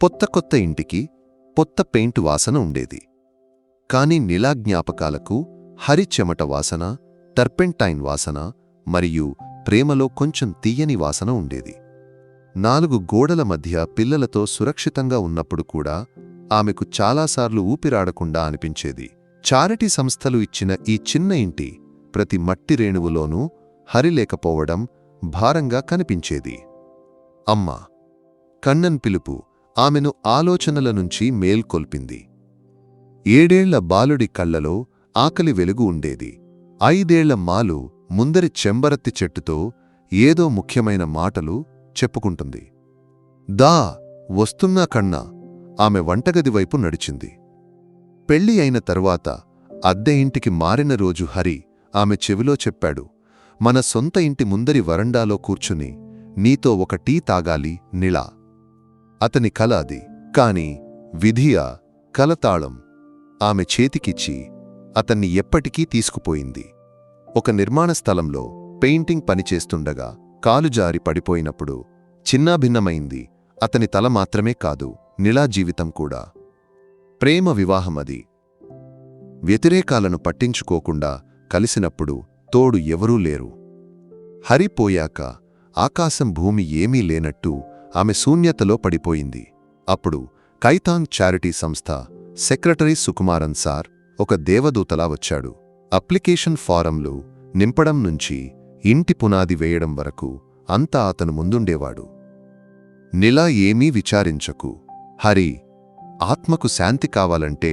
పొత్త కొత్త ఇంటికి పొత్త పెయింట్ వాసన ఉండేది. కాని నిలా జ్ఞాపకాలకు హరి చెమట వాసన టర్పెంటైన్ వాసన మరియు ప్రేమలో కొంచెం తీయని వాసన ఉండేది. నాలుగు గోడల మధ్య పిల్లలతో సురక్షితంగా ఉన్నప్పుడు కూడా ఆమెకు చాలాసార్లు ఊపిరాడకుండా అనిపించేది. చారిటీ సంస్థలు ఇచ్చిన ఈ చిన్న ఇంటి ప్రతి మట్టి రేణువులోనూ హరిలేకపోవడం భారంగా కనిపించేది. అమ్మా కన్నన్ పిలుపు ఆమెను ఆలోచనల నుంచి మేల్కొల్పింది. ఏడేళ్ళ బాలుడి కళ్ళలో ఆకలి వెలుగు ఉండేది. ఐదేళ్ళ మాలు ముందరి చెంబరత్తి చెట్టుతో ఏదో ముఖ్యమైన మాటలు చెప్పుకుంటుంది. దా వస్తున్నా కన్నా ఆమె వంటగది వైపు నడిచింది. పెళ్ళి అయిన తరువాత అద్దె ఇంటికి మారిన రోజు హరి ఆమె చెవిలో చెప్పాడు మన సొంత ఇంటి ముందరి వరండాలో కూర్చుని నీతో ఒక టీ తాగాలి నిళా అతని కల అది. కాని విధియా కలతాళం ఆమె చేతికిచ్చి అతన్ని ఎప్పటికీ తీసుకుపోయింది. ఒక నిర్మాణ స్థలంలో పెయింటింగ్ పనిచేస్తుండగా కాలు జారి పడిపోయినప్పుడు చిన్నాభిన్నమైంది. అతని తల మాత్రమే కాదు నిలా జీవితం కూడా. ప్రేమ వివాహమది వ్యతిరేకాలను పట్టించుకోకుండా కలిసినప్పుడు తోడు ఎవరూ లేరు. హరిపోయాక ఆకాశం భూమి ఏమీ లేనట్టు ఆమె శూన్యతలో పడిపోయింది. అప్పుడు కైతాంగ్ చారిటీ సంస్థ సెక్రటరీ సుకుమారన్ సార్ ఒక దేవదూతలా వచ్చాడు. అప్లికేషన్ ఫారంలు నింపడం నుంచి ఇంటి పునాది వేయడం వరకు అంతా అతను ముందుండేవాడు. నిలా ఏమీ విచారించకు. హరి ఆత్మకు శాంతి కావాలంటే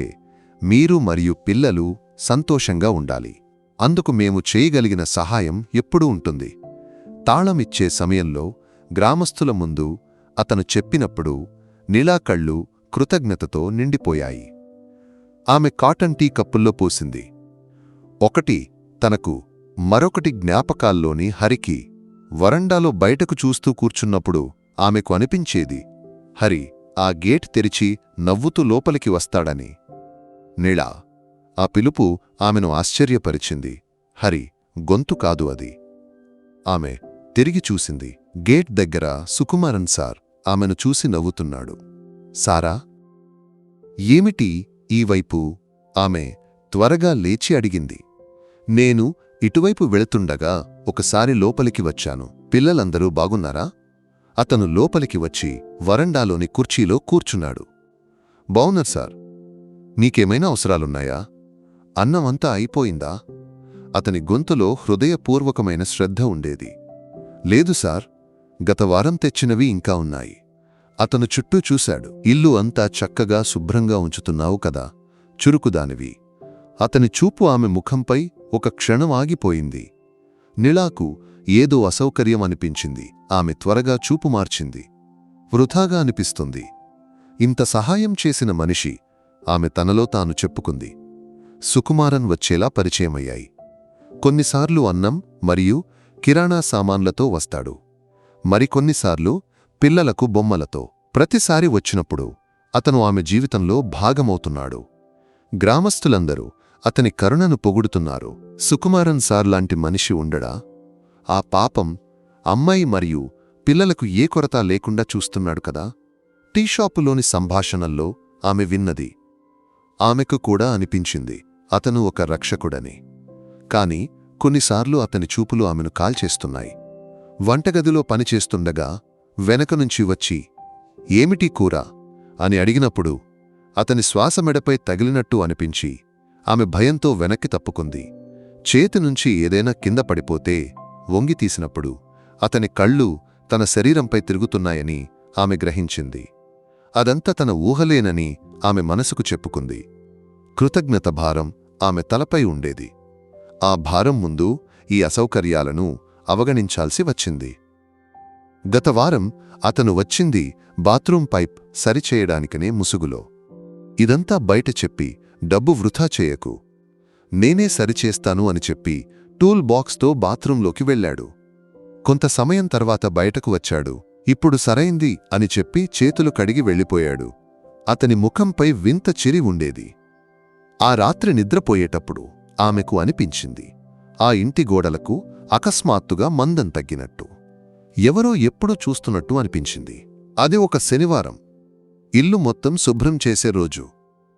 మీరు మరియు పిల్లలు సంతోషంగా ఉండాలి. అందుకు మేము చేయగలిగిన సహాయం ఎప్పుడూ ఉంటుంది. తాళమిచ్చే సమయంలో గ్రామస్థుల ముందు అతను చెప్పినప్పుడు నీలా కళ్ళు కృతజ్ఞతతో నిండిపోయాయి. ఆమె కాటన్ టీ కప్పుల్లో పోసింది. ఒకటి తనకు మరొకటి జ్ఞాపకాల్లోని హరికి వరండాలో బయటకు చూస్తూ కూర్చున్నప్పుడు ఆమెకు అనిపించేది హరి ఆ గేట్ తెరిచి నవ్వుతూ లోపలికి వస్తాడని. నీళా ఆ పిలుపు ఆమెను ఆశ్చర్యపరిచింది హరి గొంతు కాదు అది. ఆమె తిరిగి చూసింది గేట్ దగ్గర సుకుమారన్ సార్. ఆమెను చూసి నవ్వుతున్నాడు. సారా ఏమిటి ఈ వైపు? ఆమె త్వరగా లేచి అడిగింది. నేను ఇటువైపు వెళుతుండగా ఒకసారి లోపలికి వచ్చాను. పిల్లలందరూ బాగున్నారా? అతను లోపలికి వచ్చి వరండాలోని కుర్చీలో కూర్చున్నాడు. బావున్నారు సార్. నీకేమైనా అవసరాలున్నాయా? అన్నమంతా అయిపోయిందా? అతని గొంతులో హృదయపూర్వకమైన శ్రద్ధ ఉండేది. లేదు సార్ గత వారం తెచ్చినవి ఇంకా ఉన్నాయి. అతను చుట్టూ చూశాడు. ఇల్లు అంతా చక్కగా శుభ్రంగా ఉంచుతున్నావు కదా? చురుకుదానివి అతని చూపు ఆమె ముఖంపై ఒక క్షణం ఆగిపోయింది. నిళాకు ఏదో అసౌకర్యం అనిపించింది. ఆమె త్వరగా చూపు మార్చింది. వృథాగా అనిపిస్తుంది. ఇంత సహాయం చేసిన మనిషి ఆమె తనలో తాను చెప్పుకుంది. సుకుమారన్ వచ్చేలా పరిచయమయ్యాయి. కొన్నిసార్లు అన్నం మరియు కిరాణా సామాన్లతో వస్తాడు. మరికొన్నిసార్లు పిల్లలకు బొమ్మలతో. ప్రతిసారి వచ్చినప్పుడు అతను ఆమె జీవితంలో భాగమవుతున్నాడు. గ్రామస్థులందరూ అతని కరుణను పొగుడుతున్నారు. సుకుమారన్ సార్ లాంటి మనిషి ఉండడా? ఆ పాపం అమ్మాయి మరియు పిల్లలకు ఏ కొరత లేకుండా చూస్తున్నాడు కదా? టీషాపులోని సంభాషణల్లో ఆమె విన్నది. ఆమెకు కూడా అనిపించింది. అతను ఒక రక్షకుడని. కాని కొన్నిసార్లు అతని చూపులు ఆమెను కాల్చేస్తున్నాయి. వంటగదిలో పనిచేస్తుండగా వెనక నుంచి వచ్చి ఏమిటి కూర? అని అడిగినప్పుడు అతని శ్వాస మెడపై తగిలినట్టు అనిపించి ఆమె భయంతో వెనక్కి తప్పుకుంది. చేతి నుంచి ఏదైనా కింద పడిపోతే వంగి తీసినప్పుడు అతని కళ్ళు తన శరీరంపై తిరుగుతున్నాయని ఆమె గ్రహించింది. అదంతా తన ఊహలేనని ఆమె మనసుకు చెప్పుకుంది. కృతజ్ఞత భారం ఆమె తలపై ఉండేది. ఆ భారం ముందు ఈ అసౌకర్యాలను అవగణించాల్సి వచ్చింది. గత వారం అతను వచ్చింది బాత్రూం పైప్ సరిచేయడానికనే ముసుగులో. ఇదంతా బయట చెప్పి డబ్బు వృథా చేయకు. నేనే సరిచేస్తాను అని చెప్పి టూల్ బాక్స్తో బాత్రూంలోకి వెళ్ళాడు. కొంత సమయం తర్వాత బయటకు వచ్చాడు. ఇప్పుడు సరైంది అని చెప్పి చేతులు కడిగి వెళ్ళిపోయాడు. అతని ముఖంపై వింత చిరి ఉండేది. ఆ రాత్రి నిద్రపోయేటప్పుడు ఆమెకు అనిపించింది. ఆ ఇంటి గోడలకు అకస్మాత్తుగా మందం తగ్గినట్టు. ఎవరో ఎప్పుడో చూస్తున్నట్టు అనిపించింది. అది ఒక శనివారం. ఇల్లు మొత్తం శుభ్రం చేసే రోజు.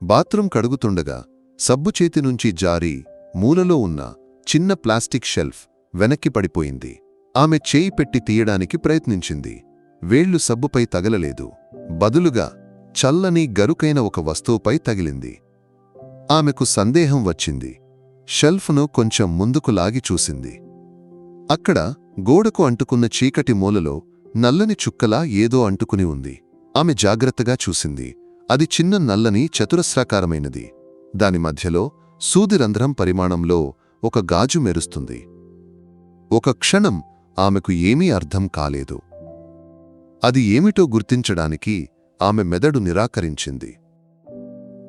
బాత్రూం కడుగుతుండగా సబ్బు చేతి నుంచి జారి మూలలో ఉన్న చిన్న ప్లాస్టిక్ షెల్ఫ్ వెనక్కి పడిపోయింది. ఆమె చేయి పెట్టి తీయడానికి ప్రయత్నించింది. వేళ్ళు సబ్బుపై తగలలేదు. బదులుగా చల్లని గరుకైన ఒక వస్తువుపై తగిలింది. ఆమెకు సందేహం వచ్చింది. షెల్ఫ్ను కొంచెం ముందుకు లాగి చూసింది. అక్కడ గోడకు అంటుకున్న చీకటి మూలలో నల్లని చుక్కలా ఏదో అంటుకుని ఉంది. ఆమె జాగ్రత్తగా చూసింది. అది చిన్న నల్లని చతురస్రాకారమైనది. దాని మధ్యలో సూదిరంధ్రం పరిమాణంలో ఒక గాజు మెరుస్తుంది. ఒక క్షణం ఆమెకు ఏమీ అర్థం కాలేదు. అది ఏమిటో గుర్తించడానికి ఆమె మెదడు నిరాకరించింది.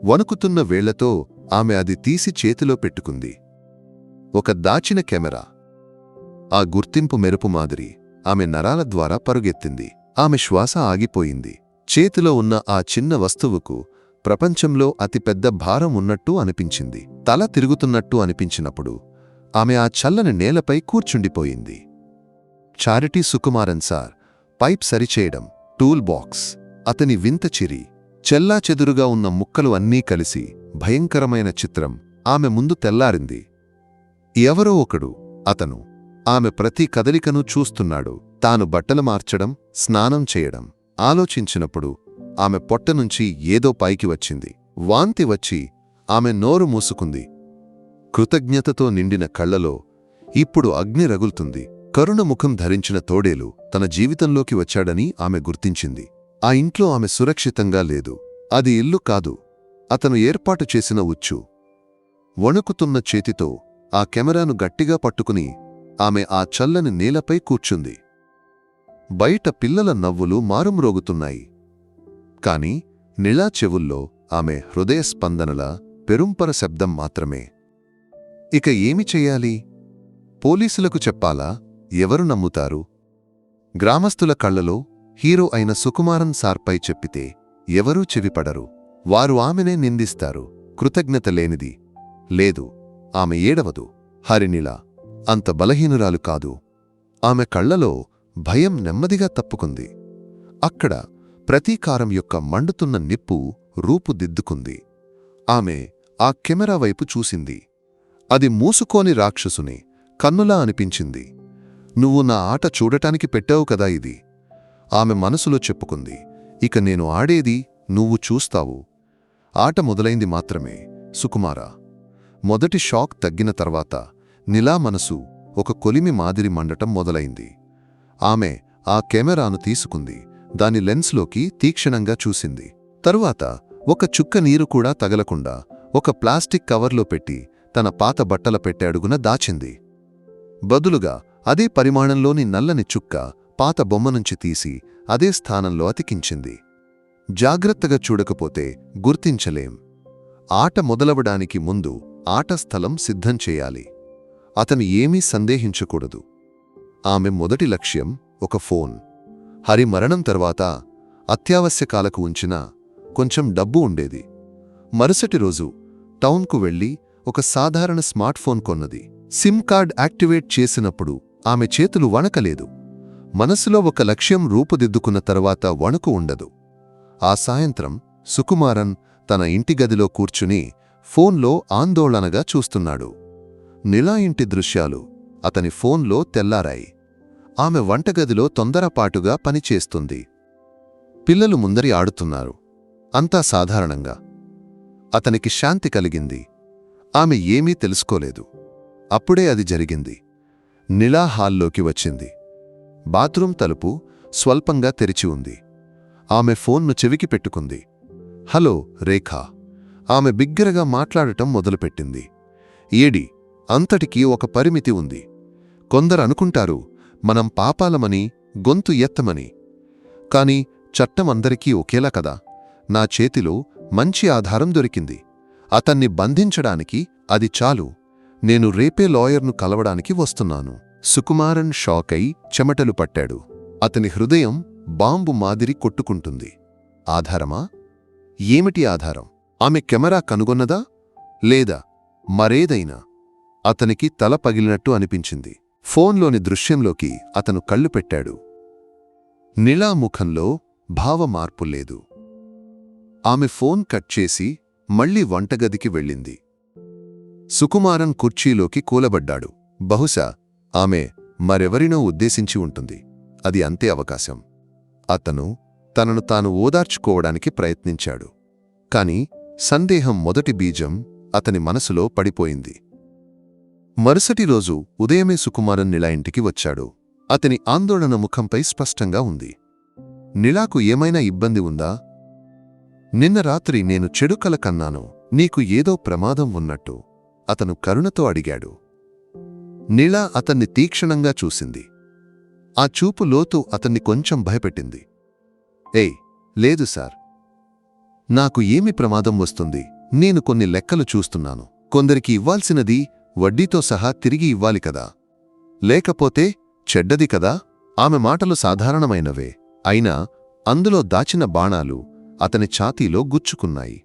వణుకుతున్న వేళ్ళతో ఆమె అది తీసి చేతిలో పెట్టుకుంది. ఒక దాచిన కెమెరా. ఆ గుర్తింపు మెరుపు మాదిరి ఆమె నరాల ద్వారా పరుగెత్తింది. ఆమె శ్వాస ఆగిపోయింది. చేతిలో ఉన్న ఆ చిన్న వస్తువుకు ప్రపంచంలో అతిపెద్ద భారం ఉన్నట్టు అనిపించింది. తల తిరుగుతున్నట్టు అనిపించినప్పుడు ఆమె ఆ చల్లని నేలపై కూర్చుండిపోయింది. చారిటీ సుకుమారన్ సార్ పైప్ సరిచేయడం టూల్ బాక్స్ అతని వింత చిరి చెల్లాచెదురుగా ఉన్న ముక్కలు అన్నీ కలిసి భయంకరమైన చిత్రం ఆమె ముందు తెల్లారింది. ఎవరో ఒకడు అతను ఆమె ప్రతి కదలికను చూస్తున్నాడు. తాను బట్టలు మార్చడం స్నానం చేయడం. ఆలోచించినప్పుడు ఆమె పొట్టనుంచి ఏదో పైకి వచ్చింది. వాంతి వచ్చి ఆమె నోరు మూసుకుంది. కృతజ్ఞతతో నిండిన కళ్ళలో ఇప్పుడు అగ్ని రగులుతుంది. కరుణ ముఖం ధరించిన తోడేలు తన జీవితంలోకి వచ్చాడని ఆమె గుర్తించింది. ఆ ఇంట్లో ఆమె సురక్షితంగా లేదు. అది ఇల్లు కాదు. అతను ఏర్పాటు చేసిన ఉచ్చు. వణుకుతున్న చేతితో ఆ కెమెరాను గట్టిగా పట్టుకుని ఆమె ఆ చల్లని నేలపై కూర్చుంది. బయట పిల్లల నవ్వులు మారుమ్రోగుతున్నాయి. కాని నిళా చెవుల్లో ఆమె హృదయ స్పందనల పెరుంపర శబ్దం మాత్రమే. ఇక ఏమి చెయ్యాలి పోలీసులకు చెప్పాలా? ఎవరు నమ్ముతారు? గ్రామస్తుల కళ్ళలో హీరో అయిన సుకుమారన్ సార్పై చెప్పితే ఎవరూ చెవిపడరు. వారు ఆమెనే నిందిస్తారు. కృతజ్ఞత లేనిది. లేదు ఆమె ఏడవదు. హరినిల అంత బలహీనురాలు కాదు. ఆమె కళ్ళలో భయం నెమ్మదిగా తప్పుకుంది. అక్కడ ప్రతీకారం యొక్క మండుతున్న నిప్పు రూపుదిద్దుకుంది. ఆమె ఆ కెమెరా వైపు చూసింది. అది మూసుకోని రాక్షసుని కన్నులా అనిపించింది. నువ్వు నా ఆట చూడటానికి పెట్టావు కదా ఇది. ఆమె మనసులో చెప్పుకుంది. ఇక నేను ఆడేది నువ్వు చూస్తావు. ఆట మొదలైంది మాత్రమే. సుకుమారా మొదటి షాక్ తగ్గిన తర్వాత నిలా మనసు ఒక కొలిమి మాదిరి మండటం మొదలైంది. ఆమె ఆ కెమెరాను తీసుకుంది. దాని లెన్స్లోకి తీక్షణంగా చూసింది. తరువాత ఒక చుక్క నీరు కూడా తగలకుండా ఒక ప్లాస్టిక్ కవర్లో పెట్టి తన పాత బట్టల పెట్టెడుగున దాచింది. బదులుగా అదే పరిమాణంలోని నల్లని చుక్క పాత బొమ్మ నుంచి తీసి అదే స్థానంలో అతికించింది. జాగ్రత్తగా చూడకపోతే గుర్తించలేం. ఆట మొదలవడానికి ముందు ఆట స్థలం సిద్ధం చేయాలి. అతను ఏమీ సందేహించకూడదు. ఆమె మొదటి లక్ష్యం ఒక ఫోన్. హరి మరణం తర్వాత అత్యావశ్యకాలకు ఉంచిన కొంచెం డబ్బు ఉండేది. మరుసటి రోజు టౌన్కు వెళ్ళి ఒక సాధారణ స్మార్ట్ ఫోన్ కొన్నది. సిమ్ కార్డ్ యాక్టివేట్ చేసినప్పుడు ఆమె చేతులు వణకలేదు. మనసులో ఒక లక్ష్యం రూపుదిద్దుకున్న తర్వాత వణుకు ఉండదు. ఆ సాయంత్రం సుకుమారన్ తన ఇంటి గదిలో కూర్చుని ఫోన్లో ఆందోళనగా చూస్తున్నాడు. నిలా ఇంటి దృశ్యాలు అతని ఫోన్లో తెల్లారాయి. ఆమె వంటగదిలో తొందరపాటుగా పనిచేస్తుంది. పిల్లలు ముందరి ఆడుతున్నారు. అంతా సాధారణంగా. అతనికి శాంతి కలిగింది. ఆమె ఏమీ తెలుసుకోలేదు. అప్పుడే అది జరిగింది. నిలా హాల్లోకి వచ్చింది. బాత్రూం తలుపు స్వల్పంగా తెరిచి ఉంది. ఆమె ఫోన్ను చెవికి పెట్టుకుంది. హలో రేఖా. ఆమె బిగ్గరగా మాట్లాడటం మొదలుపెట్టింది. ఏడి అంతటికీ ఒక పరిమితి ఉంది. కొందరు అనుకుంటారు మనం పాపాలమని గొంతు ఎత్తమని. కాని చట్టం అందరికీ ఒకేలా కదా. నా చేతిలో మంచి ఆధారం దొరికింది. అతన్ని బంధించడానికి అది చాలు. నేను రేపే లాయర్ను కలవడానికి వస్తున్నాను. సుకుమారన్ షాకై చెమటలు పట్టాడు. అతని హృదయం బాంబు మాదిరి కొట్టుకుంటుంది. ఆధారమా? ఏమిటి ఆధారం? ఆమె కెమెరా కనుగొన్నదా? లేదా మరేదైనా? అతనికి తల పగిలినట్టు అనిపించింది. ఫోన్లోని దృశ్యంలోకి అతను కళ్ళు పెట్టాడు. నిలా ముఖంలో భావమార్పు లేదు. ఆమె ఫోన్ కట్ చేసి మళ్ళీ వంటగదికి వెళ్ళింది. సుకుమారన్ కుర్చీలోకి కూలబడ్డాడు. బహుశా ఆమె మరెవరినో ఉద్దేశించి ఉంటుంది. అది అంతే అవకాశం. అతను తనను తాను ఓదార్చుకోవడానికి ప్రయత్నించాడు. కాని సందేహం మొదటి బీజం అతని మనసులో పడిపోయింది. మరుసటి రోజు ఉదయమే సుకుమారన్ నిలా ఇంటికి వచ్చాడు. అతని ఆందోళన ముఖంపై స్పష్టంగా ఉంది. నిలాకు ఏమైనా ఇబ్బంది ఉందా? నిన్న రాత్రి నేను చెడుకల కన్నాను. నీకు ఏదో ప్రమాదం ఉన్నట్టు. అతను కరుణతో అడిగాడు. నిలా అతన్ని తీక్షణంగా చూసింది. ఆ చూపు లోతు అతన్ని కొంచెం భయపెట్టింది. ఏయ్ లేదు సార్. నాకు ఏమి ప్రమాదం వస్తుంది? నేను కొన్ని లెక్కలు చూస్తున్నాను. కొందరికి ఇవ్వాల్సినది వడ్డీతో సహా తిరిగి ఇవ్వాలి కదా. లేకపోతే చెడ్డది కదా? ఆమె మాటలు సాధారణమైనవే. అయినా అందులో దాచిన బాణాలు అతని ఛాతీలో గుచ్చుకున్నాయి.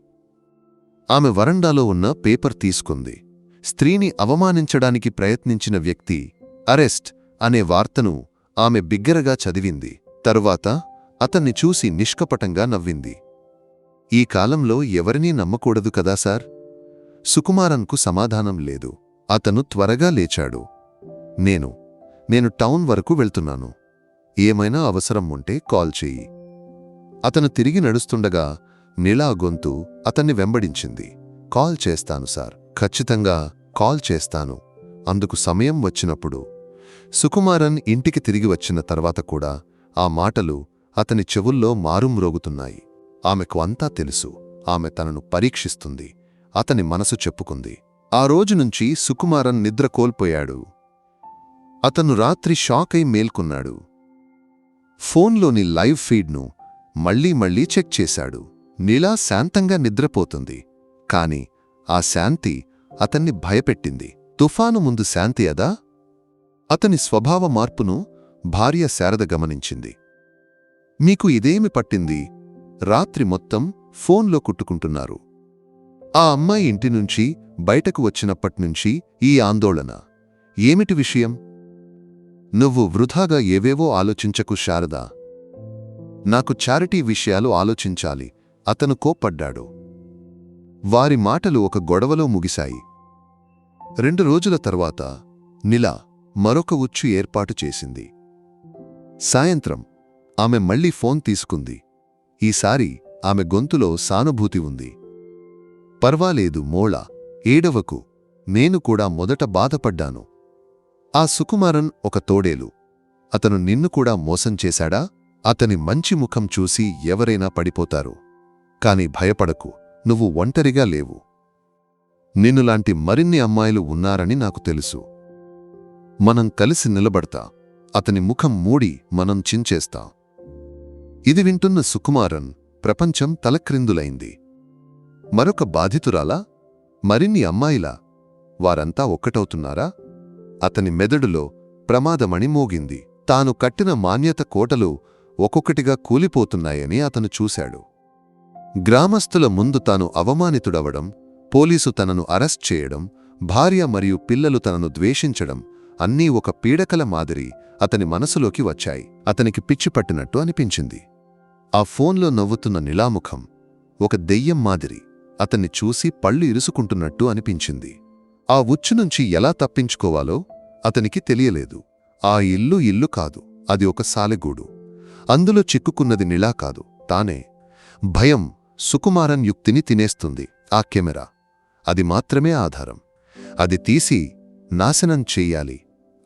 ఆమె వరండాలో ఉన్న పేపర్ తీసుకుంది. స్త్రీని అవమానించడానికి ప్రయత్నించిన వ్యక్తి అరెస్ట్ అనే వార్తను ఆమె బిగ్గరగా చదివింది. తరువాత అతన్ని చూసి నిష్కపటంగా నవ్వింది. ఈ కాలంలో ఎవరినీ నమ్మకూడదు కదా సార్? సుకుమారన్కు సమాధానం లేదు. అతను త్వరగా లేచాడు. నేను నేను టౌన్ వరకు వెళ్తున్నాను. ఏమైనా అవసరం ఉంటే కాల్ చెయ్యి. అతను తిరిగి నడుస్తుండగా నీలా గొంతు అతన్ని వెంబడించింది. కాల్ చేస్తాను సార్. ఖచ్చితంగా కాల్ చేస్తాను. అందుకు సమయం వచ్చినప్పుడు. సుకుమారన్ ఇంటికి తిరిగి వచ్చిన తర్వాత కూడా ఆ మాటలు అతని చెవుల్లో మారుమ్రోగుతున్నాయి. ఆమెకు అంతా తెలుసు. ఆమె తనను పరీక్షిస్తుంది. అతని మనసు చెప్పుకుంది. ఆ రోజునుంచి సుకుమారన్ నిద్ర కోల్పోయాడు. అతను రాత్రి షాక్ అయి మేల్కొన్నాడు. ఫోన్లోని లైవ్ ఫీడ్ను మళ్ళీ మళ్ళీ చెక్ చేశాడు. నీలా శాంతంగా నిద్రపోతుంది. కాని ఆ శాంతి అతన్ని భయపెట్టింది. తుఫాను ముందు శాంతి అదా? అతని స్వభావ మార్పును భార్య శారద గమనించింది. మీకు ఇదేమి పట్టింది? రాత్రి మొత్తం ఫోన్లో కుట్టుకుంటున్నారు. ఆ అమ్మాయి ఇంటి నుంచి బయటకు వచ్చినప్పట్నుంచి ఈ ఆందోళన. ఏమిటి విషయం? నువ్వు వృధాగా ఏవేవో ఆలోచించకు శారదా. నాకు చారిటీ విషయాలు ఆలోచించాలి అతను కోప్పడ్డాడు. వారి మాటలు ఒక గొడవలో ముగిశాయి. రెండు రోజుల తర్వాత నిలా మరొక ఉచ్చు ఏర్పాటు చేసింది. సాయంత్రం ఆమె మళ్ళీ ఫోన్ తీసుకుంది. ఈసారి ఆమె గొంతులో సానుభూతి ఉంది. పర్వాలేదు మోళ ఏడవకు. నేను కూడా మొదట బాధపడ్డాను. ఆ సుకుమారన్ ఒక తోడేలు. అతను నిన్ను కూడా మోసం చేశాడా? అతని మంచి ముఖం చూసి ఎవరైనా పడిపోతారు. కాని భయపడకు. నువ్వు ఒంటరిగా లేవు. నిన్నులాంటి మరిన్ని అమ్మాయిలు ఉన్నారని నాకు తెలుసు. మనం కలిసి నిలబడతా. అతని ముఖం మూడి మనం చించేస్తా. ఇది వింటున్న సుకుమారన్ ప్రపంచం తలక్రిందులైంది. మరొక బాధితురాలా? మరిన్ని అమ్మాయిలా వారంతా ఒక్కటవుతున్నారా? అతని మెదడులో ప్రమాదమణి మోగింది. తాను కట్టిన మాన్యత కోటలు ఒక్కొక్కటిగా కూలిపోతున్నాయని అతను చూశాడు. గ్రామస్తుల ముందు తాను అవమానితుడవడం పోలీసు తనను అరెస్ట్ చేయడం భార్య మరియు పిల్లలు తనను ద్వేషించడం అన్నీ ఒక పీడకల మాదిరి అతని మనసులోకి వచ్చాయి. అతనికి పిచ్చి పట్టినట్టు అనిపించింది. ఆ ఫోన్లో నవ్వుతున్న నిలాముఖం ఒక దెయ్యం మాదిరి. అతన్ని చూసి పళ్ళు ఇరుసుకుంటున్నట్టు అనిపించింది. ఆ ఉచ్చు నుంచి ఎలా తప్పించుకోవాలో అతనికి తెలియలేదు. ఆ ఇల్లు ఇల్లు కాదు అది ఒక సాలెగూడు. అందులో చిక్కుకున్నది నిలా కాదు తానే. భయం సుకుమారన్ యుక్తిని తినేస్తుంది ఆ కెమెరా. అది మాత్రమే ఆధారం. అది తీసి నాశనం చెయ్యాలి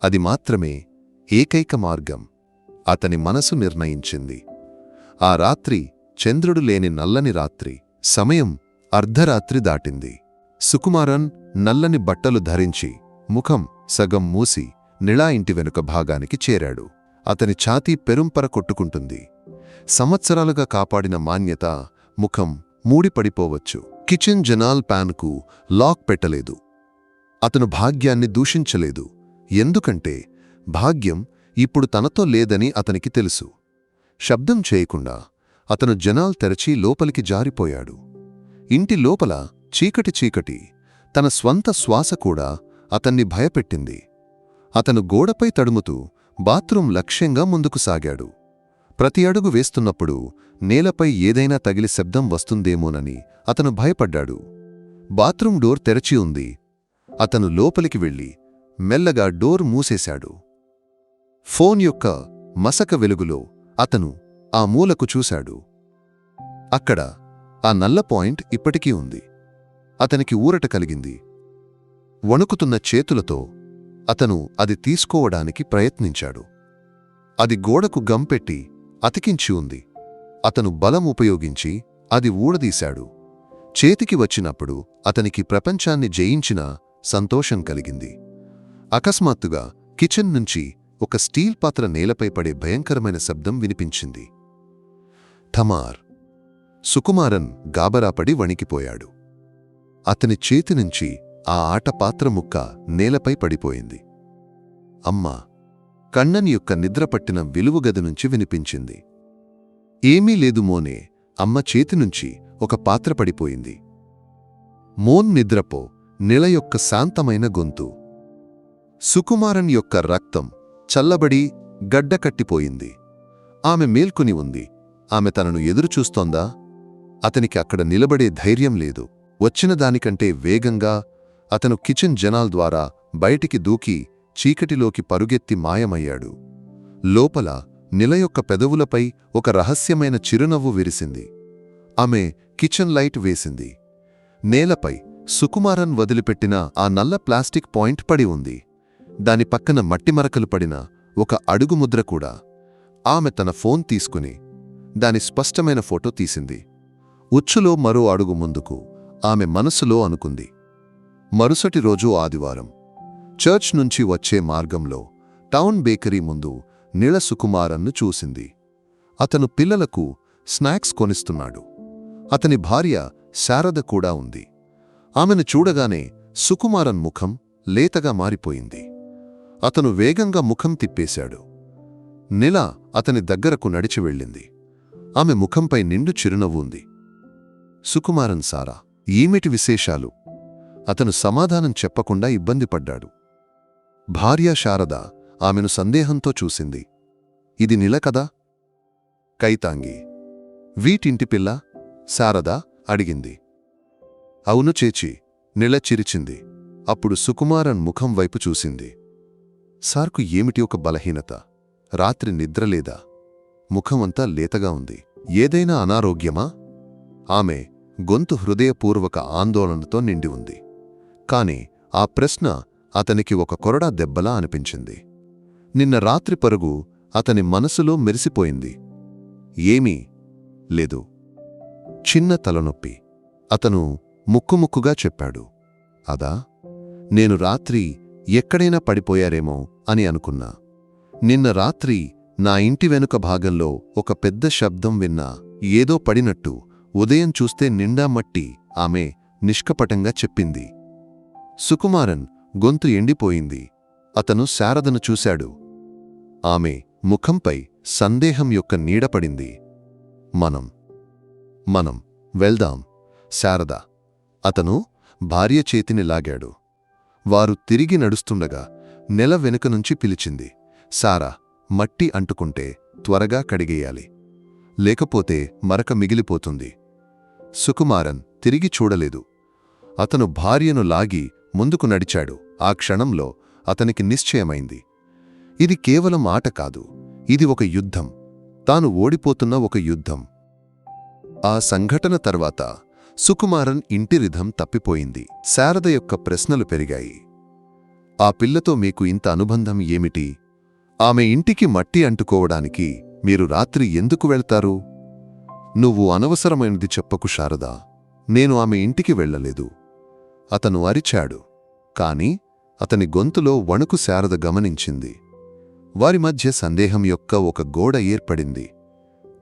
అది మాత్రమే ఏకైక మార్గం. అతని మనసు నిర్ణయించింది. ఆ రాత్రి చంద్రుడు లేని నల్లని రాత్రి సమయం అర్ధరాత్రి దాటింది. సుకుమారన్ నల్లని బట్టలు ధరించి ముఖం సగం మూసి నిళా ఇంటి వెనుక భాగానికి చేరాడు. అతని ఛాతీ పెరుంపర కొట్టుకుంటుంది. సంవత్సరాలుగా కాపాడిన మాన్యత ముఖం మూడిపడిపోవచ్చు. కిచెన్ జనాల్ ప్యాన్కు లాక్ పెట్టలేదు. అతను భాగ్యాన్ని దూషించలేదు. ఎందుకంటే భాగ్యం ఇప్పుడు తనతో లేదని అతనికి తెలుసు. శబ్దం చేయకుండా అతను జనాల్ తెరచి లోపలికి జారిపోయాడు. ఇంటి లోపల చీకటి చీకటి తన స్వంత శ్వాస కూడా అతన్ని భయపెట్టింది. అతను గోడపై తడుముతూ బాత్రూం లక్ష్యంగా ముందుకు సాగాడు. ప్రతి అడుగు వేస్తున్నప్పుడు నేలపై ఏదైనా తగిలి శబ్దం వస్తుందేమోనని అతను భయపడ్డాడు. బాత్రూం డోర్ తెరచి ఉంది. అతను లోపలికి వెళ్ళి మెల్లగా డోర్ మూసేశాడు. ఫోన్ యొక్క మసక వెలుగులో అతను ఆ మూలకు చూశాడు. అక్కడ ఆ నల్ల పాయింట్ ఇప్పటికీ ఉంది. అతనికి ఊరట కలిగింది. వణుకుతున్న చేతులతో అతను అది తీసుకోవడానికి ప్రయత్నించాడు. అది గోడకు గంపెట్టి అతికించి ఉంది. అతను బలం ఉపయోగించి అది ఊడదీశాడు. చేతికి వచ్చినప్పుడు అతనికి ప్రపంచాన్ని జయించిన సంతోషం కలిగింది. అకస్మాత్తుగా కిచెన్ నుంచి ఒక స్టీల్ పాత్ర నేలపై పడే భయంకరమైన శబ్దం వినిపించింది. థమార్ సుకుమారన్ గాబరాపడి వణికిపోయాడు. అతని చేతి నుంచి ఆ ఆట పాత్ర ముక్క నేలపై పడిపోయింది. అమ్మా! కన్నన్ యొక్క నిద్రపట్టిన విలువగది నుంచి వినిపించింది. ఏమీ లేదు మోనే అమ్మ చేతి నుంచి ఒక పాత్ర పడిపోయింది. మోన్ నిద్రపో నెల యొక్క శాంతమైన గొంతు. సుకుమారన్ యొక్క రక్తం చల్లబడి గడ్డకట్టిపోయింది. ఆమె మేల్కొని ఉంది. ఆమె తనను ఎదురుచూస్తోందా? అతనికి అక్కడ నిలబడే ధైర్యం లేదు. వచ్చిన దానికంటే వేగంగా అతను కిచెన్ జనాల్ ద్వారా బయటికి దూకి చీకటిలోకి పరుగెత్తి మాయమయ్యాడు. లోపల నిల యొక్క పెదవులపై ఒక రహస్యమైన చిరునవ్వు విరిసింది. ఆమె కిచెన్ లైట్ వేసింది. నేలపై సుకుమారన్ వదిలిపెట్టిన ఆ నల్ల ప్లాస్టిక్ పాయింట్ పడి ఉంది. దాని పక్కన మట్టిమరకలు పడిన ఒక అడుగు ముద్ర కూడా. ఆమె తన ఫోన్ తీసుకుని దాని స్పష్టమైన ఫోటో తీసింది. ఉచ్చులో మరో అడుగు ముందుకు ఆమె మనసులో అనుకుంది. మరుసటి రోజు ఆదివారం. చర్చ్ నుంచి వచ్చే మార్గంలో టౌన్ బేకరీ ముందు నీళ సుకుమారన్ను చూసింది. అతను పిల్లలకు స్నాక్స్ కొనిస్తున్నాడు. అతని భార్య శారద కూడా ఉంది. ఆమెను చూడగానే సుకుమారన్ ముఖం లేతగా మారిపోయింది. అతను వేగంగా ముఖం తిప్పేశాడు. నిల అతని దగ్గరకు నడిచి వెళ్ళింది. ఆమె ముఖంపై నిండు చిరునవ్వు ఉంది. సుకుమారన్ సారా ఏమిటి విశేషాలు? అతను సమాధానం చెప్పకుండా ఇబ్బంది పడ్డాడు. భార్య శారద ఆమెను సందేహంతో చూసింది. ఇది నిల కదా? కైతాంగి. వీటింటి పిల్ల? శారద అడిగింది. అవును చేచి నిల చిరిచింది. అప్పుడు సుకుమారన్ ముఖం వైపు చూసింది. సార్కు ఏమిటి ఒక బలహీనత? రాత్రి నిద్రలేదా ముఖమంతా లేతగా ఉంది. ఏదైనా అనారోగ్యమా? ఆమె గొంతు హృదయపూర్వక ఆందోళనతో నిండి ఉంది. కాని ఆ ప్రశ్న అతనికి ఒక కొరడా దెబ్బలా అనిపించింది. నిన్న రాత్రి పరుగు అతని మనసులో మెరిసిపోయింది. ఏమీ లేదు. చిన్న తలనొప్పి. అతను ముక్కుముక్కుగా చెప్పాడు. అదా నేను రాత్రి ఎక్కడైనా పడిపోయారేమో అని అనుకున్నా. నిన్న రాత్రి నా ఇంటి వెనుక భాగంలో ఒక పెద్ద శబ్దం విన్నా ఏదో పడినట్టు ఉదయం చూస్తే నిండా మట్టి ఆమె నిష్కపటంగా చెప్పింది. సుకుమారన్ గొంతు ఎండిపోయింది. అతను శారదను చూశాడు. ఆమె ముఖంపై సందేహం యొక్క నీడపడింది మనం మనం వెళ్దాం శారద అతను భార్య చేతిని లాగాడు. వారు తిరిగి నడుస్తుండగా నెల వెనుక నుంచి పిలిచింది. సారా మట్టి అంటుకుంటే త్వరగా కడిగేయాలి. లేకపోతే మరక మిగిలిపోతుంది. సుకుమారన్ తిరిగి చూడలేదు. అతను భార్యను లాగి ముందుకు నడిచాడు. ఆ క్షణంలో అతనికి నిశ్చయమైంది. ఇది కేవలం ఆట కాదు. ఇది ఒక యుద్ధం. తాను ఓడిపోతున్న ఒక యుద్ధం. ఆ సంఘటన తర్వాత సుకుమారన్ ఇంటి రిధం తప్పిపోయింది. శారద యొక్క ప్రశ్నలు పెరిగాయి. ఆ పిల్లతో మీకు ఇంత అనుబంధం ఏమిటి? ఆమె ఇంటికి మట్టి అంటుకోవడానికి మీరు రాత్రి ఎందుకు వెళ్తారు? నువ్వు అనవసరమైనది చెప్పకు శారదా. నేను ఆమె ఇంటికి వెళ్ళలేదు. అతను అరిచాడు. కాని అతని గొంతులో వణుకు శారద గమనించింది. వారి మధ్య సందేహం యొక్క ఒక గోడ ఏర్పడింది.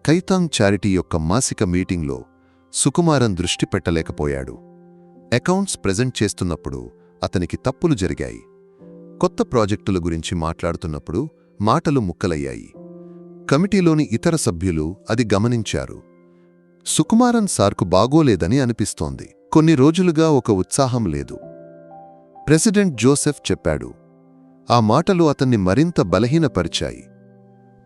కైతాంగ్ చారిటీ యొక్క మాసిక మీటింగ్లో సుకుమారన్ దృష్టి పెట్టలేకపోయాడు. అకౌంట్స్ ప్రెజెంట్ చేస్తున్నప్పుడు అతనికి తప్పులు జరిగాయి. కొత్త ప్రాజెక్టుల గురించి మాట్లాడుతున్నప్పుడు మాటలు ముక్కలయ్యాయి. కమిటీలోని ఇతర సభ్యులు అది గమనించారు. సుకుమారన్ సార్కు బాగోలేదని అనిపిస్తోంది. కొన్ని రోజులుగా ఒక ఉత్సాహం లేదు. ప్రెసిడెంట్ జోసెఫ్ చెప్పాడు ఆ మాటలు అతన్ని మరింత బలహీనపరిచాయి.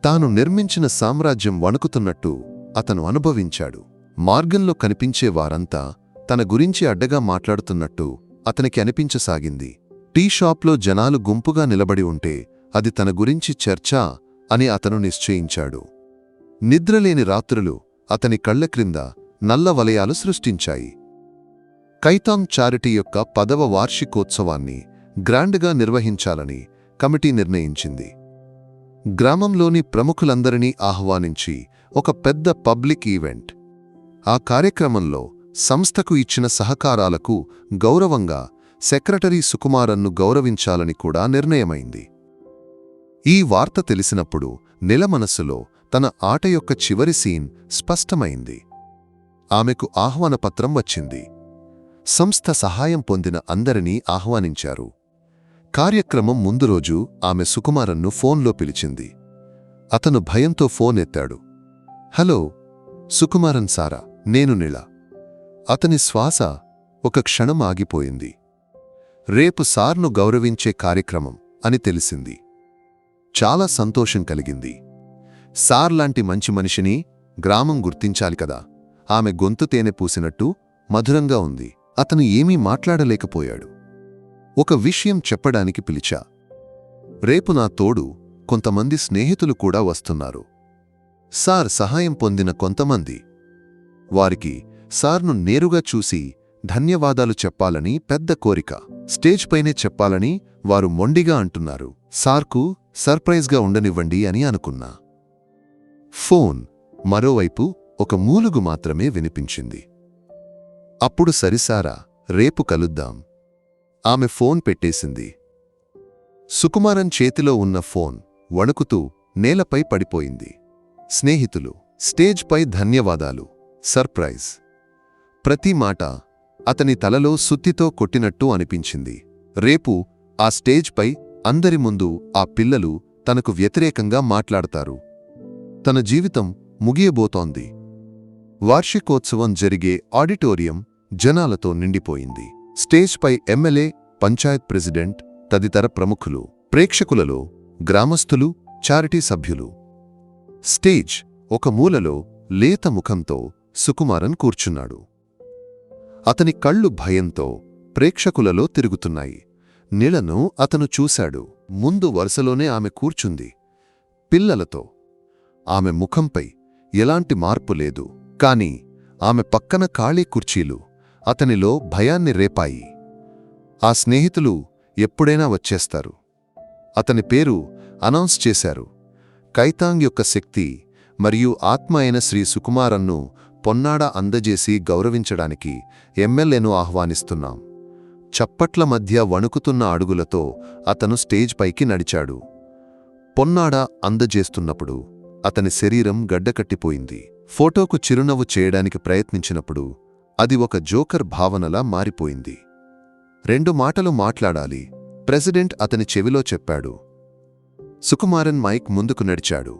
తాను నిర్మించిన సామ్రాజ్యం వణుకుతున్నట్టు అతను అనుభవించాడు. మార్గంలో కనిపించే వారంతా తన గురించి అడ్డగా మాట్లాడుతున్నట్టు అతనికి అనిపించసాగింది. టీ షాప్లో జనాలు గుంపుగా నిలబడి ఉంటే అది తన గురించి చర్చ అని అతను నిశ్చయించాడు. నిద్రలేని రాత్రులు అతని కళ్ళ క్రింద నల్ల వలయాలు సృష్టించాయి. కైతాంగ్ చారిటీ యొక్క పదవ వార్షికోత్సవాన్ని గ్రాండ్గా నిర్వహించాలని కమిటీ నిర్ణయించింది. గ్రామంలోని ప్రముఖులందరినీ ఆహ్వానించి ఒక పెద్ద పబ్లిక్ ఈవెంట్. ఆ కార్యక్రమంలో సంస్థకు ఇచ్చిన సహకారాలకు గౌరవంగా సెక్రటరీ సుకుమారన్ను గౌరవించాలని కూడా నిర్ణయమైంది. ఈ వార్త తెలిసినప్పుడు నిలమనసులో మనస్సులో తన ఆట యొక్క చివరి సీన్ స్పష్టమైంది. ఆమెకు ఆహ్వానపత్రం వచ్చింది. సంస్థ సహాయం పొందిన అందరినీ ఆహ్వానించారు. కార్యక్రమం ముందు రోజు ఆమె సుకుమారన్ను ఫోన్లో పిలిచింది. అతను భయంతో ఫోన్ ఎత్తాడు. హలో సుకుమారన్ సారా నేను నిళ అతని శ్వాస ఒక క్షణం ఆగిపోయింది. రేపు సార్ను గౌరవించే కార్యక్రమం అని తెలిసింది. చాలా సంతోషం కలిగింది. సార్ లాంటి మంచి మనిషిని గ్రామం గుర్తించాలి కదా. ఆమె గొంతు తేనె పూసినట్టు మధురంగా ఉంది. అతను ఏమీ మాట్లాడలేకపోయాడు. ఒక విషయం చెప్పడానికి పిలిచా. రేపు నా తోడు కొంతమంది స్నేహితులు కూడా వస్తున్నారు. సార్ సహాయం పొందిన కొంతమంది. వారికి సార్ను నేరుగా చూసి ధన్యవాదాలు చెప్పాలని పెద్ద కోరిక. స్టేజ్ పైనే చెప్పాలని వారు మొండిగా అంటున్నారు. సార్కు సర్ప్రైజ్గా ఉండనివ్వండి అని అనుకున్నా. ఫోన్ మరోవైపు ఒక మూలుగు మాత్రమే వినిపించింది. అప్పుడు సరిసారా రేపు కలుద్దాం. ఆమె ఫోన్ పెట్టేసింది. సుకుమారన్ చేతిలో ఉన్న ఫోన్ వణుకుతూ నేలపై పడిపోయింది. స్నేహితులు స్టేజ్పై ధన్యవాదాలు. సర్ప్రైజ్. ప్రతి మాట అతని తలలో సుత్తితో కొట్టినట్టు అనిపించింది. రేపు ఆ స్టేజ్పై అందరి ముందు ఆ పిల్లలు తనకు వ్యతిరేకంగా మాట్లాడతారు. తన జీవితం ముగియబోతోంది. వార్షికోత్సవం జరిగే ఆడిటోరియం జనాలతో నిండిపోయింది. స్టేజ్పై ఎమ్మెల్యే పంచాయత్ ప్రెసిడెంట్ తదితర ప్రముఖులు ప్రేక్షకులలో గ్రామస్థులు చారిటీ సభ్యులు. స్టేజ్ ఒక మూలలో లేత ముఖంతో సుకుమారన్ కూర్చున్నాడు. అతని కళ్ళు భయంతో ప్రేక్షకులలో తిరుగుతున్నాయి. నీళ్ళను అతను చూశాడు. ముందు వరుసలోనే ఆమె కూర్చుంది. పిల్లలతో ఆమె ముఖంపై ఎలాంటి మార్పు లేదు. కాని ఆమె పక్కన ఖాళీ కుర్చీలు అతనిలో భయాన్ని రేపాయి. ఆ స్నేహితులు ఎప్పుడైనా వచ్చేస్తారు. అతని పేరు అనౌన్స్ చేశారు. కైతాంగ్ యొక్క శక్తి మరియు ఆత్మ అయిన శ్రీ సుకుమారన్ను పొన్నాడ అందజేసి గౌరవించడానికి ఎమ్మెల్యేను ఆహ్వానిస్తున్నాం. చప్పట్ల మధ్య వణుకుతున్న అడుగులతో అతను స్టేజ్ పైకి నడిచాడు. పొన్నాడ అందజేస్తున్నప్పుడు అతని శరీరం గడ్డకట్టిపోయింది. ఫోటోకు చిరునవ్వు చేయడానికి ప్రయత్నించినప్పుడు అది ఒక జోకర్ భావనలా మారిపోయింది. రెండు మాటలు మాట్లాడాలి. ప్రెసిడెంట్ అతని చెవిలో చెప్పాడు. సుకుమారన్ మైక్ ముందుకు నడిచాడు.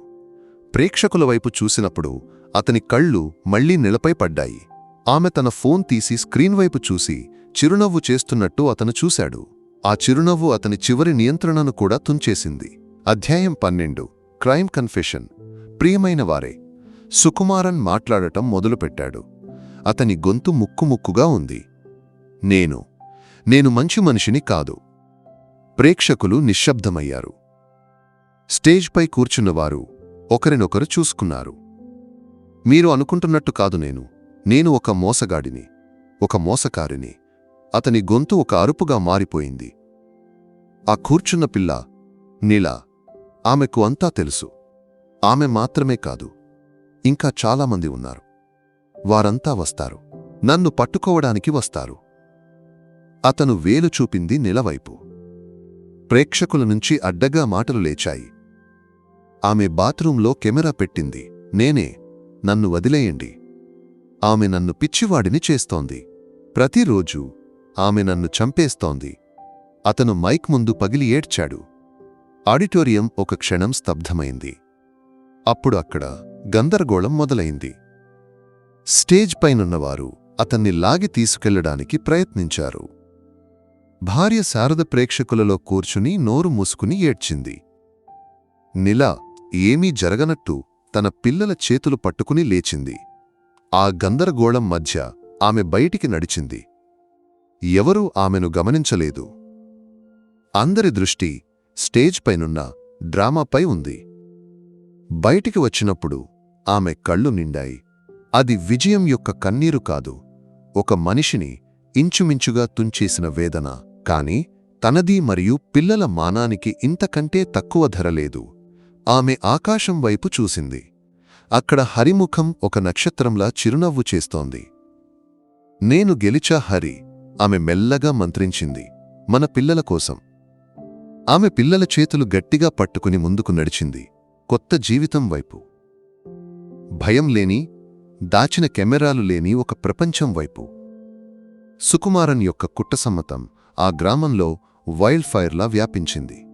ప్రేక్షకుల వైపు చూసినప్పుడు అతని కళ్ళు మళ్ళీ నిలపై పడ్డాయి. ఆమె తన ఫోన్ తీసి స్క్రీన్ వైపు చూసి చిరునవ్వు చేస్తున్నట్టు అతను చూశాడు. ఆ చిరునవ్వు అతని చివరి నియంత్రణను కూడా తుంచేసింది. అధ్యాయం పన్నెండు. Crime confession. ప్రియమైన వారే సుకుమారన్ మాట్లాడటం మొదలుపెట్టాడు. అతని గొంతు ముక్కుముక్కుగా ఉంది. నేను నేను మంచి మనిషిని కాదు. ప్రేక్షకులు నిశ్శబ్దమయ్యారు. స్టేజ్పై కూర్చున్నవారు ఒకరినొకరు చూసుకున్నారు. మీరు అనుకుంటున్నట్టు కాదు నేను నేను ఒక మోసగాడిని ఒక మోసకారిని. అతని గొంతు ఒక అరుపుగా మారిపోయింది. ఆ కూర్చున్న పిల్ల నీలా ఆమెకు అంతా తెలుసు. ఆమె మాత్రమే కాదు ఇంకా చాలామంది ఉన్నారు. వారంతా వస్తారు. నన్ను పట్టుకోవడానికి వస్తారు. అతను వేలు చూపింది నిలవైపు. ప్రేక్షకుల నుంచి అడ్డగా మాటలు లేచాయి. ఆమె బాత్రూంలో కెమెరా పెట్టింది. నేనే నన్ను వదిలేయండి. ఆమె నన్ను పిచ్చివాడిని చేస్తోంది. ప్రతిరోజు ఆమె నన్ను చంపేస్తోంది. అతను మైక్ ముందు పగిలి ఏడ్చాడు. ఆడిటోరియం ఒక క్షణం స్తబ్ధమైంది. అప్పుడు అక్కడ గందరగోళం మొదలైంది. స్టేజ్ పైనున్నవారు అతన్ని లాగి తీసుకెళ్ళడానికి ప్రయత్నించారు. భార్య శారద ప్రేక్షకులలో కూర్చుని నోరు మూసుకుని ఏడ్చింది. నిల ఏమీ జరగనట్టు తన పిల్లల చేతులు పట్టుకుని లేచింది. ఆ గందరగోళం మధ్య ఆమె బయటికి నడిచింది. ఎవరూ ఆమెను గమనించలేదు. అందరి దృష్టి స్టేజ్ పైనున్న డ్రామాపై ఉంది. బయటికి వచ్చినప్పుడు ఆమె కళ్ళు నిండాయి. అది విజయం యొక్క కన్నీరు కాదు. ఒక మనిషిని ఇంచుమించుగా తుంచేసిన వేదన. కాని తనది మరియు పిల్లల మానానికి ఇంతకంటే తక్కువ ధరలేదు ఆమె ఆకాశం వైపు చూసింది. అక్కడ హరిముఖం ఒక నక్షత్రంలా చిరునవ్వు చేస్తోంది. నేను గెలిచా హరి ఆమె మెల్లగా మంత్రించింది. మన పిల్లల కోసం. ఆమె పిల్లల చేతులు గట్టిగా పట్టుకుని ముందుకు నడిచింది. కొత్త జీవితం వైపు. భయం లేని దాచిన కెమెరాలు లేని ఒక ప్రపంచం వైపు. సుకుమారన్ యొక్క కుట్టసమ్మతం ఆ గ్రామంలో వైల్డ్ ఫైర్లా వ్యాపించింది.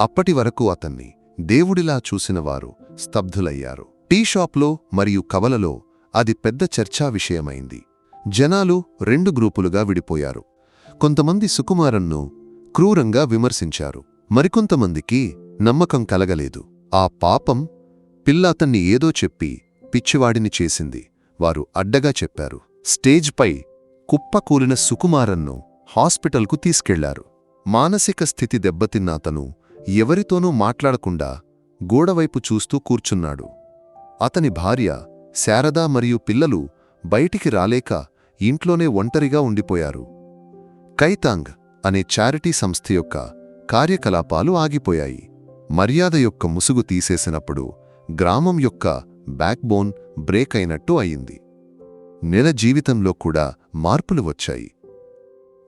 అప్పటి వరకు అతన్ని దేవుడిలా చూసినవారు స్తబ్దులయ్యారు టీ షాప్లో మరియు కవలలో అది పెద్ద చర్చా విషయమైంది. జనాలు రెండు గ్రూపులుగా విడిపోయారు. కొంతమంది సుకుమారన్ను క్రూరంగా విమర్శించారు. మరికొంతమందికి నమ్మకం కలగలేదు. ఆ పాపం పిల్ల అతన్ని ఏదో చెప్పి పిచ్చివాడిని చేసింది వారు అడ్డగా చెప్పారు. స్టేజ్పై కుప్పకూలిన సుకుమారన్ను హాస్పిటల్కు తీసుకెళ్ళారు. మానసిక స్థితి దెబ్బతిన్న అతను ఎవరితోనూ మాట్లాడకుండా గోడవైపు చూస్తూ కూర్చున్నాడు. అతని భార్య శారదా మరియు పిల్లలు బయటికి రాలేక ఇంట్లోనే ఒంటరిగా ఉండిపోయారు. కైతాంగ్ అనే చారిటీ సంస్థ యొక్క కార్యకలాపాలు ఆగిపోయాయి. మర్యాద యొక్క ముసుగు తీసేసినప్పుడు గ్రామం యొక్క బ్యాక్బోన్ బ్రేక్ అయినట్టు అయింది. నెల జీవితంలో కూడా మార్పులు వచ్చాయి.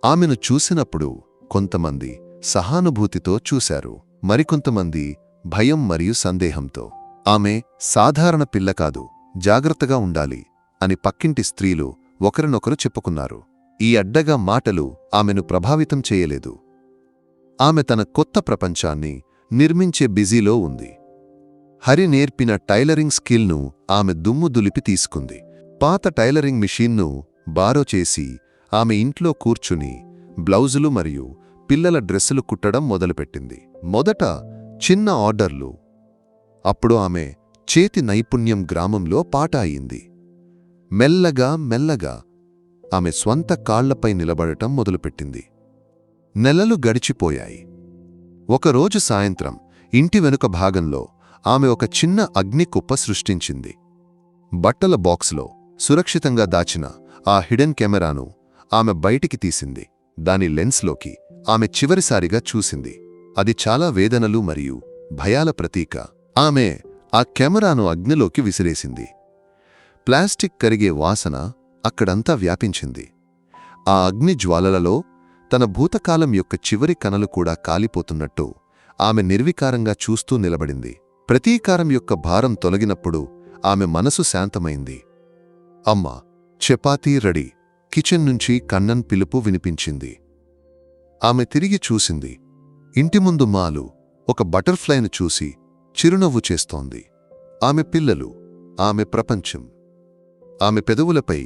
ఆమెను చూసినప్పుడు కొంతమంది సహానుభూతితో చూశారు. మరికొంతమంది భయం మరియు సందేహంతో. ఆమె సాధారణ పిల్ల కాదు జాగ్రత్తగా ఉండాలి అని పక్కింటి స్త్రీలు ఒకరినొకరు చెప్పుకున్నారు. ఈ అడ్డగా మాటలు ఆమెను ప్రభావితం చేయలేదు. ఆమె తన కొత్త ప్రపంచాన్ని నిర్మించే బిజీలో ఉంది. హరి నేర్పిన టైలరింగ్ స్కిల్ను ఆమె దుమ్ము దులిపి తీసుకుంది. పాత టైలరింగ్ మిషీన్ను బారో చేసి ఆమె ఇంట్లో కూర్చుని బ్లౌజులు మరియు పిల్లల డ్రెస్సులు కుట్టడం మొదలుపెట్టింది. మొదట చిన్న ఆర్డర్లు. అప్పుడు ఆమె చేతి నైపుణ్యం గ్రామంలో పాట అయింది. మెల్లగా మెల్లగా ఆమె స్వంత కాళ్ళపై నిలబడటం మొదలుపెట్టింది. నెలలు గడిచిపోయాయి. ఒకరోజు సాయంత్రం ఇంటి వెనుక భాగంలో ఆమె ఒక చిన్న అగ్నికుప్ప సృష్టించింది. బట్టల బాక్స్లో సురక్షితంగా దాచిన ఆ హిడెన్ కెమెరాను ఆమె బయటికి తీసింది. దాని లెన్స్లోకి ఆమె చివరిసారిగా చూసింది. అది చాలా వేదనలు మరియు భయాల ప్రతీక. ఆమె ఆ కెమెరాను అగ్నిలోకి విసిరేసింది. ప్లాస్టిక్ కరిగే వాసన అక్కడంతా వ్యాపించింది. ఆ అగ్ని జ్వాలలలో తన భూతకాలం యొక్క చివరి కనలు కూడా కాలిపోతున్నట్టు ఆమె నిర్వికారంగా చూస్తూ నిలబడింది. ప్రతీకారం యొక్క భారం తొలగినప్పుడు ఆమె మనసు శాంతమైంది. అమ్మా చపాతీ రెడీ. కిచెన్ నుంచి కన్నన్ పిలుపు వినిపించింది. ఆమె తిరిగి చూసింది. ఇంటి ముందు మాలు ఒక బటర్ఫ్లైను చూసి చిరునవ్వు చేస్తోంది. ఆమె పిల్లలు ఆమె ప్రపంచం. ఆమె పెదవులపై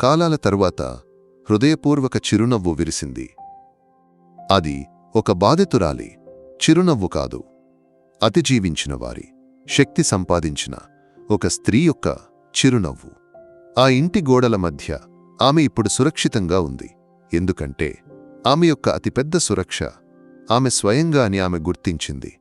కాలాల తరువాత హృదయపూర్వక చిరునవ్వు విరిసింది. అది ఒక బాధితురాలి చిరునవ్వు కాదు. అతిజీవించిన వారి శక్తి సంపాదించిన ఒక స్త్రీ యొక్క చిరునవ్వు. ఆ ఇంటి గోడల మధ్య ఆమె ఇప్పుడు సురక్షితంగా ఉంది. ఎందుకంటే ఆమె యొక్క అతిపెద్ద సురక్ష ఆమె స్వయంగా అని ఆమె గుర్తించింది.